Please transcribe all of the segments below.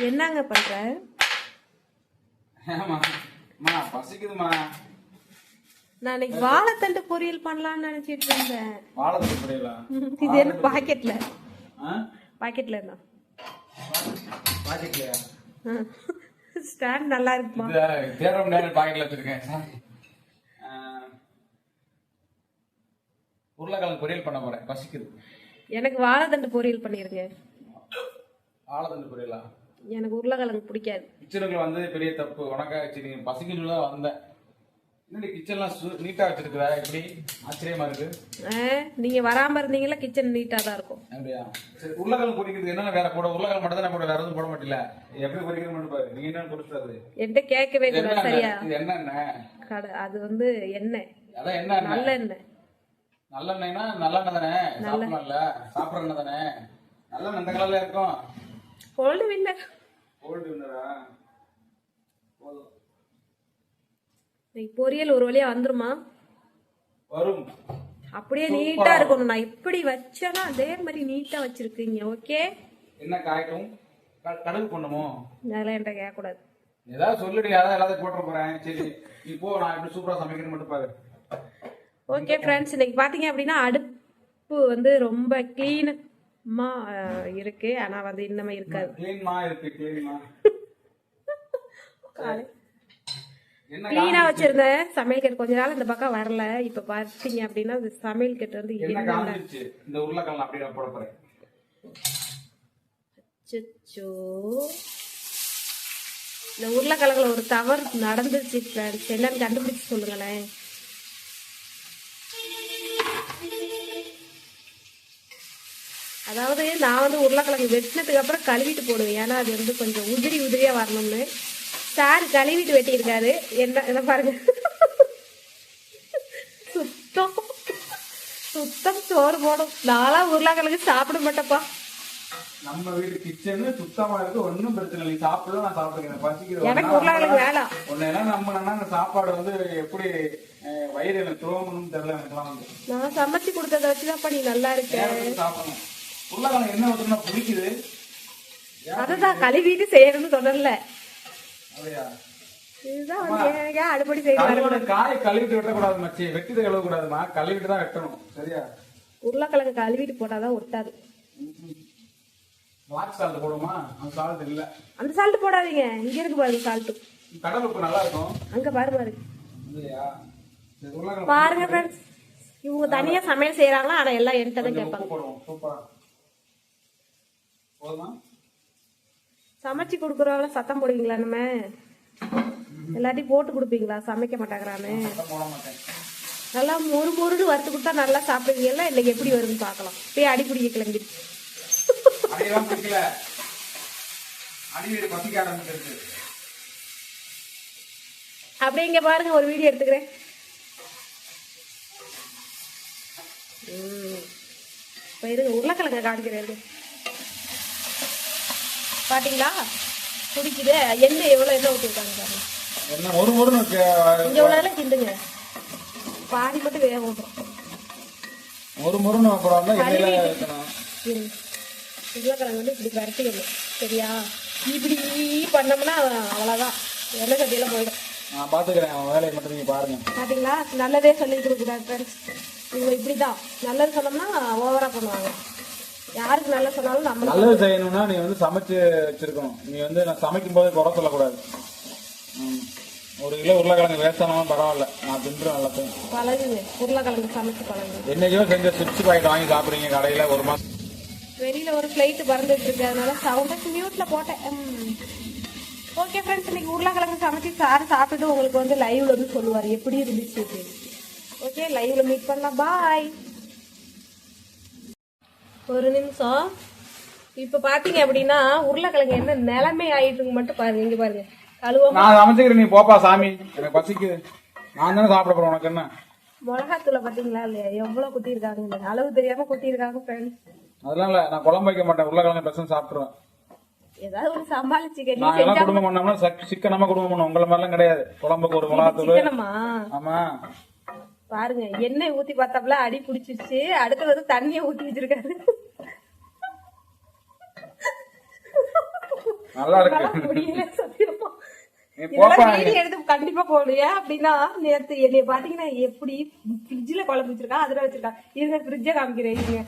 என்னங்க பண்ற? நான் இன்னைக்கு வாழைத்தண்டு பொரியல் பண்ணலாம்னு நினைச்சிட்டு இருந்தேன். வாழைத்தண்டு புரியலா? இது என்ன பாக்கெட்ல பாக்கெட்ல என்ன? பாக்கெட்லையா ஸ்டாண்ட் நல்லா இருக்குமா? தேரம் நேரம் பாக்கெட்ல வச்சிருக்கேன். உருளைக்கிழங்கு பொரியல் பண்ண போறேன். பசிக்குது. எனக்கு வாழைத்தண்டு பொரியல் பண்ணிருங்க. வாழைத்தண்டு பொரியலா? எனக்கு உருளைக்கிழங்கு பிடிக்காது. கிச்சனுக்குள்ள வந்தது பெரிய தப்பு. உனக்கா சரி பசிக்கணும்ல தான் வந்தேன் என்னடி கிச்சன்லாம் சு நீட்டா வச்சிருக்குதா எப்படி? ஆச்சரியமா இருக்கு. நீங்க வராம இருந்தீங்களா கிச்சன் நீட்டா தான் இருக்கும். அப்படியா? சரி உருளைக்கிழங்கு பொரிக்கிறதுக்கு என்னென்ன வேற போட உருளைக்கிழங்கு மட்டும் தானே போட வேற எதுவும் போட மாட்டில எப்படி பொரிக்கிற மட்டும் பாரு. நீங்க என்ன கொடுத்தது என்கிட்ட கேட்கவே கூடாது சரியா? இது என்ன எண்ணெய் கடை அது வந்து எண்ணெய். அதான் என்ன எண்ணெய் நல்ல எண்ணெய் நல்லெண்ணெய்னா நல்லெண்ணெய் தானே. சாப்பிடலாம்ல. சாப்பிட்ற எண்ணெய் தானே. இந்த கலர்ல இருக்கும். கோல்டு வின்னர் ஓல்டு வின்னரா போதும். இன்னைக்கு பொரியல் ஒரு வழியா வந்துருமா? வரும். அப்படியே நீட்டா இருக்கணும். நான் எப்படி வச்சேனோ அதே மாதிரி நீட்டா வச்சிருக்கீங்க. ஓகே என்ன காய்க்கும் கடுகு பண்ணுமோ அதெல்லாம் என்கிட்ட கேட்கக்கூடாது. ஏதாவது சொல்லுடி. அதான் எல்லாத்தையும் போட்டுற போறேன். சரி நீ போ. நான் எப்படி சூப்பரா சமைக்கணும்னு மட்டும் பாரு. ஓகே ஃப்ரெண்ட்ஸ் இன்னைக்கு பாத்தீங்க அப்படின்னா அடுப்பு வந்து ரொம்ப கிளீனமா இருக்கு. ஆனா வந்து இன்னமே இருக்காது. கிளீன்மா இருக்கு கிளீன்மா கிளீனா சமையல் கட்டு கொஞ்ச நாள் இந்த பக்கம் வரல. இப்ப பாத்தீங்க அப்படின்னா இந்த சமையல் கட்டு வந்து இந்த உருளைக்கிழங்கு அப்படியே போட போறேன். இந்த உருளைக்கிழங்குல ஒரு தவறு ஃப்ரெண்ட்ஸ் என்னன்னு கண்டுபிடிச்சு சொல்லுங்களேன். அதாவது நான் வந்து உருளைக்கிழங்கு வெட்டினதுக்கு அப்புறம் கழுவிட்டு போடுவேன். ஏன்னா அது வந்து கொஞ்சம் உதிரி உதிரியா வரணும்னு. சார் கழுவிட்டு வெட்டியிருக்காரு. என்ன என்ன பாருங்க. சுத்தம். சுத்தம் சோறு போடும். நான்லாம் உருளைக்கிழங்கு சாப்பிட மாட்டேப்பா. நம்ம வீட்டு கிச்சன் சுத்தமா இருக்கு. ஒண்ணும் பிரச்சனை இல்லை. சாப்பிடலாம் நான் சாப்பிடுறேன் பசிக்கிற எனக்கு உருளைக்கிழங்கு வேணாம். எல்லாம் நம்பினா அந்த சாப்பாடு வந்து எப்படி வயிறு எனக்கு துரோகணும்னு தெரியல எனக்குலாம் வந்து. நான் சமைச்சு கொடுத்தத வச்சுதான்ப்பா நீ நல்லா இருக்க. சாப்பிடணும். உருளைக்கிழங்கு என்ன ஊத்துனா பிடிக்குது. அததான் கழுவிட்டு செய்யணும்னு ஏன் அடுப்படி செய்யணும் காய் கழுவிட்டு வெட்டக்கூடாது மச்சி. வெட்டிட்டு கழுவ கூடாதுமா கழுவிட்டு தான் வெட்டணும். சரியா? உருளைக்கிழங்கு கழுவிட்டு போட்டாதான் ஒட்டாது. பிளாக் சால்ட் போடுமா? அந்த சால்ட் இல்ல. அந்த சால்ட் போடாதீங்க. இங்க இருக்கு பாருங்க சால்ட்டு கடல் உப்பு நல்லா இருக்கும். அங்க பாரு பாரு. பாருங்க ஃப்ரெண்ட்ஸ் இவங்க தனியா சமையல் செய்யறாங்களா ஆனா எல்லாம் என்கிட்ட தான் கேட்பாங்க. போதுமா? சமைச்சு கொடுக்குறவங்கள சத்தம் போடுவீங்களா நம்ம? எல்லாத்தையும் போட்டு கொடுப்பீங்களா? சமைக்க மாட்டேன். நல்லா மொறு மொறுடு வறுத்து கொடுத்தா நல்லா சாப்பிடுவீங்கல்ல இன்னைக்கு எப்படி வருதுன்னு பார்க்கலாம். போய் அடிப்பிடிக்க ஆரம்பிச்சிருச்சு. அப்படியே இங்க பாருங்க ஒரு வீடியோ எடுத்துக்கிறேன். இருங்க உருளைக்கிழங்க காமிக்கிறேன். இருங்க. பாத்தீங்களா? குடிக்குது. எண்ணெய் எவ்வளவு எண்ணெய் ஊற்றிருக்காங்க பாருங்க. என்ன ஒரு ஒரு இங்க உள்ளதெல்லாம் கிண்டுங்க. பாதி மட்டும் வேக விட்டுரும் ஒரு முருன்னு அப்புறம் தான். உருளைக்கிழங்கு வந்து இப்படி பரட்டிக்கணும் சரியா? இப்படி பண்ணோம்னா அவ்வளவுதான். எண்ணெய் சட்டியெல்லாம் போயிடும். நான் அவன் வேலையை மட்டும் நீங்க பாருங்க. பாத்தீங்களா? நல்லதே சொல்லி கொடுக்கூடாது ஃப்ரெண்ட்ஸ் இவங்க இப்படிதான். நல்லது சொன்னோம்னா ஓவரா பண்ணுவாங்க. யாருக்கு நல்லது சொன்னாலும் நம்ம நல்லது செய்யணும்னா நீ வந்து சமைச்சு வச்சிருக்கணும். நீ வந்து நான் சமைக்கும் போது குறை சொல்லக்கூடாது. ஒரு கிலோ உருளைக்கிழங்கு வேஸ்டானாலும் பரவாயில்ல. நான் தின்றும் எல்லாத்தையும் பழகுங்க. உருளைக்கிழங்கு சமைச்சு பழகுங்க. என்னைக்கோ செஞ்ச சிப்ஸ் பாக்கெட் வாங்கி சாப்பிடுறீங்க கடையில ஒரு மாசம். வெளியில ஒரு ஃப்ளைட் பறந்துட்டு இருக்கு. அதனால சவுண்டை மியூட்ல போட்டேன். ஓகே ஃப்ரெண்ட்ஸ் இன்னைக்கு உருளைக்கிழங்கு சமைச்சு சார் சாப்பிட்டுட்டு உங்களுக்கு வந்து லைவ்ல வந்து சொல்லுவார். எப்படி இருந்துச்சு ஓகே லைவ்ல மீட் பண்ணலாம். பாய் ஒரு நிமிஷம். இப்ப பாத்தீங்க அப்படின்னா உருளைக்கிழங்கு என்ன நிலைமை ஆயிட்டு இருக்கு மட்டும் பாருங்க இங்க பாருங்க. கழுவாம நான் சமைச்சுக்கிறேன் நீ போப்பா சாமி. எனக்கு பசிக்குது. நான் தானே சாப்பிட போறேன் உனக்கு என்ன? மிளகாத்தூளை பாத்தீங்களா இல்லையா? எவ்வளவு குத்திருக்காங்க அளவு தெரியாம குத்திருக்காங்க ஃப்ரெண்ட்ஸ் அதெல்லாம் இல்ல நான் குழம்பு வைக்க மாட்டேன். உருளைக்கிழங்கு பெசன் சாப்பிட்டுருவேன். ஏதாவது ஒரு சமாளிச்சுக்க நீ குடும்பம் பண்ணோம்னா சக்- சிக்கனமா குடும்பம் பண்ணோம் உங்களை மாதிரிலாம் கிடையாது. குழம்புக்கு ஒரு மிளகாத்தூள். ஆமா. பாருங்க எண்ணெய் ஊத்தி பார்த்தாப்புல அடி பிடிச்சிருச்சு. அடுத்து வந்து தண்ணியை ஊத்தி வச்சிருக்காரு. நல்லா எடுத்து கண்டிப்பா போடுங்க அப்படின்னா நேத்து என்னைய பாத்தீங்கன்னா எப்படி ஃப்ரிட்ஜ்ல குழம்பு வச்சிருக்கா அதுல வச்சிருக்கா இருங்க ஃப்ரிட்ஜை காமிக்கிறேன் இருங்க.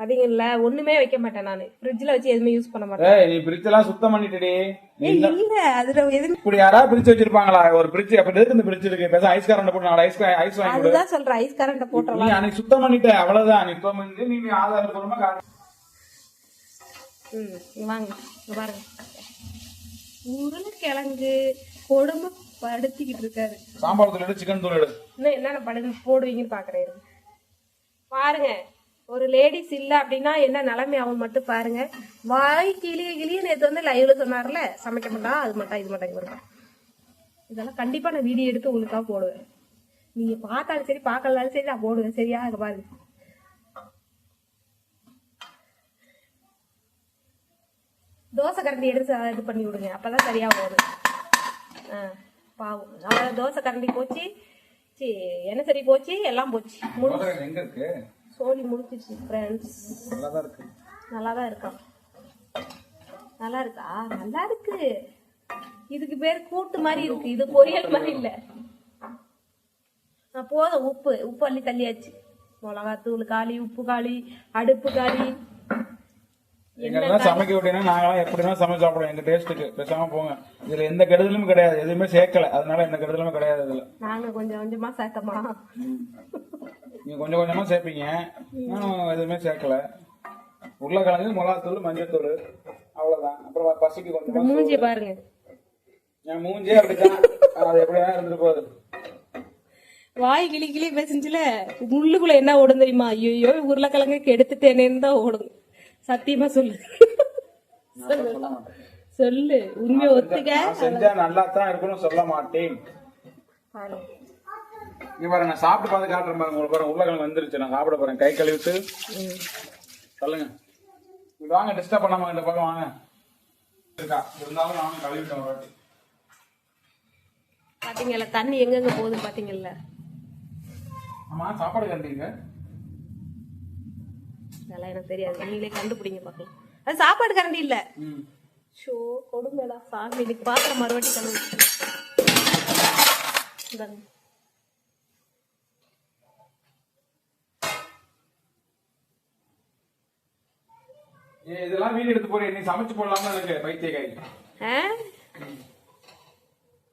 ஓப்பின் பாத்தீங்கல்ல ஒண்ணுமே வைக்க மாட்டேன் நானு. ஃப்ரிட்ஜ்ல வச்சு எதுவுமே யூஸ் பண்ண மாட்டேன். ஏய் நீ பிரிட்ஜ் எல்லாம் சுத்தம் பண்ணிட்டுடி. ஏய், இல்ல. அதுல எதுவும் இப்படி யாராவது பிரிட்ஜ் வச்சிருப்பாங்களா? ஒரு பிரிட்ஜ் அப்ப எதுக்கு இந்த பிரிட்ஜ் இருக்கு. பேச ஐஸ் கரண்ட் போட்டு நாலு ஐஸ் ஐஸ் வாங்கி கொடு. அதுதான் சொல்றேன். ஐஸ் கரண்ட போட்டுறலாம். நீ அன்னைக்கு சுத்தம் பண்ணிட்ட. அவ்வளவுதான். நீ சுத்தம் பண்ணிட்டு நீ ஆதாரப்பூர்வமா காட்டு ம் வாங்க. பாருங்க. உருளைக்கிழங்கு குழம்பு படுத்திக்கிட்டு இருக்காரு. சாம்பார் தூள் எடு சிக்கன் தூள் எடு. இன்னும் என்னென்ன படம் போடுவீங்கன்னு பாக்குறேன். பாருங்க. ஒரு லேடிஸ் இல்ல அப்படின்னா என்ன நிலைமை அவன் மட்டும் பாருங்க. வாய் கிளிய கிளிய நேத்து வந்து லைவ்ல சொன்னார்ல சமைக்க மாட்டான் அது மட்டும் இது மாட்டாங்க வருவான் இதெல்லாம் கண்டிப்பா நான் வீடியோ எடுத்து உங்களுக்காக போடுவேன். நீங்க பார்த்தாலும் சரி பார்க்கலனாலும் சரி நான் போடுவேன். சரியா? அங்க பாருங்க. தோசை கரண்டி எடுத்து இது பண்ணி விடுங்க. அப்பதான் சரியா போகுது ஆ பாவம். தோசை கரண்டி போச்சு. சரி என்ன சரி போச்சு? எல்லாம் போச்சு. முழு எங்க இருக்கு? சோழி முடிச்சிச்சு ஃப்ரெண்ட்ஸ் நல்லாதான் இருக்கு. நல்லா தான் இருக்கான் நல்லா இருக்கா? நல்லா இருக்கு இதுக்கு பேர் கூட்டு மாதிரி இருக்கு. இது பொரியல் மாதிரி இல்ல. நான் போதும் உப்பு. உப்பு அள்ளி தள்ளியாச்சு. மிளகாத்தூள் காளி உப்பு காளி அடுப்பு காளி எங்கெல்லாம் சமைக்க விட்டீங்கன்னா நாங்களாம் எப்படினா சமைச்சு சாப்பிடுவோம். எங்க டேஸ்ட்டுக்கு பேசாம போங்க. இதுல எந்த கெடுதலும் கிடையாது. எதுவுமே சேர்க்கல. அதனால எந்த கெடுதலுமே கிடையாது இதுல. நாங்க கொஞ்சம் கொஞ்சமா சேர்த்தோமா? நீங்க கொஞ்சம் கொஞ்சமா சேர்ப்பீங்க. நானும் எதுவுமே சேர்க்கல. உருளைக்கிழங்கு மிளகாத்தூள் மஞ்சத்தூள் அவ்வளவுதான். அப்புறம் பசிக்கு கொஞ்சமா மூஞ்சி பாருங்க. என் மூஞ்சே அப்படிதான் அது எப்படிதான் இருந்துட்டு போகுது. வாய் கிளி கிளி பேசுச்சுல உள்ளுக்குள்ள என்ன ஓடும் தெரியுமா? ஐயோ உருளைக்கிழங்கு கெடுத்துட்டேனேன்னு தான் ஓடும். சத்தியமா சொல்லு. சொல்லு உண்மையை ஒத்துக்க. செஞ்சா நல்லா தான் இருக்கும்னு சொல்ல மாட்டேன். இங்க பாருங்க நான் சாப்பிட்டு பார்த்து காட்டுறேன் பாருங்க உங்களுக்கு பாருங்க உருளைக்கிழங்கு வந்துருச்சு. நான் சாப்பிட போறேன். கை கழுவிட்டு. சொல்லுங்க. இங்க வாங்க டிஸ்டர்ப் பண்ணாம இந்த பக்கம் வாங்க. இருக்கா? இருந்தாலும் நானும் கழுவிட்டேன் ஒரு வாட்டி. பாத்தீங்கல்ல தண்ணி எங்கெங்க போகுதுன்னு பாத்தீங்கல்ல? ஆமா சாப்பாடு கண்டீங்க அதெல்லாம் எனக்கு தெரியாது. நீங்களே கண்டுபிடிங்க பார்க்கலாம். அது சாப்பாடு கரண்டி இல்ல. ஷோ கொடுங்கடா சாமி இன்னைக்கு பாத்திரம் மறுவாட்டி கழுவு இதெல்லாம் வீடு எடுத்து போறேன். நீ சமைச்சு போடலாம்னு எனக்கு பைத்தியக்காரி?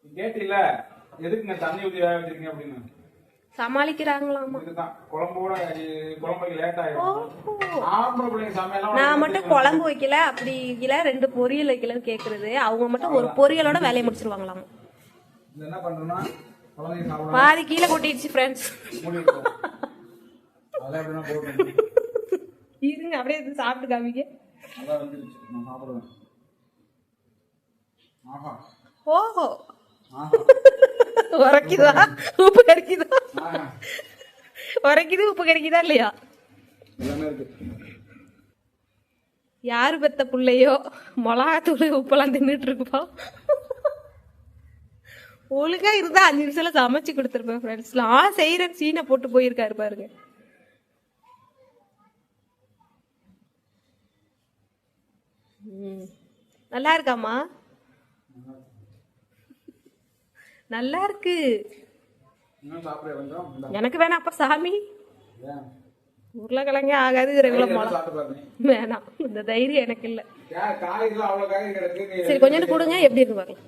கேட்டில எதுக்குங்க தண்ணி ஊத்தி வேக வச்சிருக்கீங்க அப்படின்னு? சமாளிக்கிறாங்களாமா. இதுதான். குழம்போட அஹ், குழம்புக்கு லேட் ஆயிடும். ஓஹோ. ஆம்பளை பிள்ளைங்க சமையலாம் நான் மட்டும் குழம்பு வைக்கல அப்படி வைக்கல ரெண்டு பொரியல் வைக்கலன்னு கேக்குறது. அவங்க மட்டும் ஒரு பொரியலோட வேலையை முடிச்சிருவாங்களாம். என்ன பண்றோம்னா பாதி கீழே கொட்டிடுச்சு ஃப்ரெண்ட்ஸ் மூடி இருக்கும் அதெல்லாம் எப்படின்னா போட்டு இருங்க அப்படியே இது சாப்பிட்டு காமிக்க ஓஹோ. உரைக்குதா? உப்பு கறிக்குதா உரைக்குது உப்பு கறிக்குதா இல்லையா? யாரு பெத்த புள்ளையோ மிளகாத்தூள் உப்பெல்லாம் தின்னுட்டு இருக்குப்பா. ஒழுங்கா இருந்தா அஞ்சு நிமிஷத்துல சமைச்சு கொடுத்துருப்பேன் ஃப்ரெண்ட்ஸ் நான் செய்யற சீனை போட்டு போயிருக்காரு பாருங்க. நல்லா இருக்காமா நல்லா இருக்கு கொஞ்சம். எனக்கு வேணாம் அப்ப சாமி? உருளைக்கிழங்கே ஆகாது ரெகுலர் நீ. வேணாம் இந்த தைரியம் எனக்கு இல்ல சரி கொஞ்சோண்டு கொடுங்க எப்படி இருக்கு பாருங்க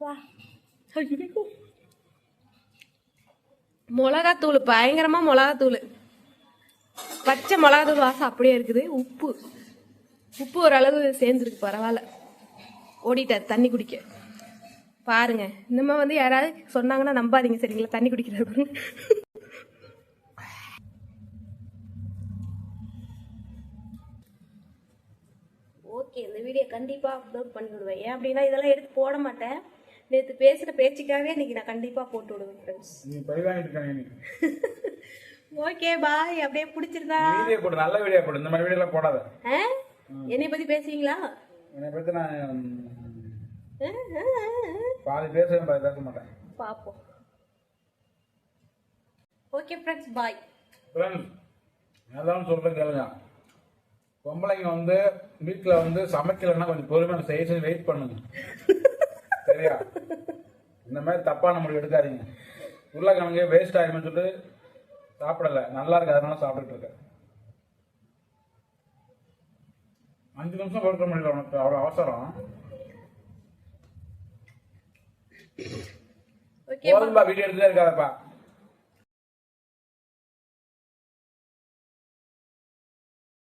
வா. ஐயோ. மிளகாத்தூள் பயங்கரமா மிளகாத்தூள். பச்சை மிளகாத்தூள் வாசம் அப்படியே இருக்குது. உப்பு. உப்பு ஓரளவு சேர்ந்துருக்கு பரவாயில்ல. ஓடிட்டார் தண்ணி குடிக்க. பாருங்க. இந்த மாதிரி வந்து யாராவது சொன்னாங்கன்னா நம்பாதீங்க சரிங்களா? தண்ணி குடிக்கிறாரு ஓகே இந்த வீடியோ கண்டிப்பா அப்லோட் பண்ணிவிடுவேன் ஏன் அப்படின்னா இதெல்லாம் எடுத்து போட மாட்டேன். நேற்று பேசுகிற பேச்சுக்காகவே இன்னைக்கு நான் கண்டிப்பா போட்டு விடுவேன் ஃப்ரெண்ட்ஸ் நீ ஓகே பாய் அப்படியே பிடிச்சிருந்தா வீடியோ போடு நல்ல வீடியோ போடு. இந்த மாதிரி வீடியோ எல்லாம் போடாத? என்னை பத்தி பேசுவீங்களா? என்னை பத்தி நான். பாதி பேசுவேன் பாதி பேச மாட்டேன். பாப்போம். ஓகே ஃப்ரெண்ட்ஸ் பாய் ஃப்ரெண்ட்ஸ் அதான் சொல்றேன் கேளுங்க. பொம்பளைங்க வந்து வீட்டுல வந்து சமைக்கலைன்னா கொஞ்சம் பொறுமையான செய்ய வெயிட் பண்ணுங்க. சரியா? இந்த மாதிரி தப்பான முடிவு எடுக்காதீங்க. உருளைக்கிழங்கு வேஸ்ட் ஆயிருமே சொல்லிட்டு சாப்பிடல. நல்லா இருக்கு அதனால சாப்பிட்டுட்டு இருக்கேன். அஞ்சு நிமிஷம் கொடுக்க முடியல உனக்கு. அவ்வளவு அவசரம். போதும்பா வீடியோ எடுத்துட்டே இருக்காதப்பா.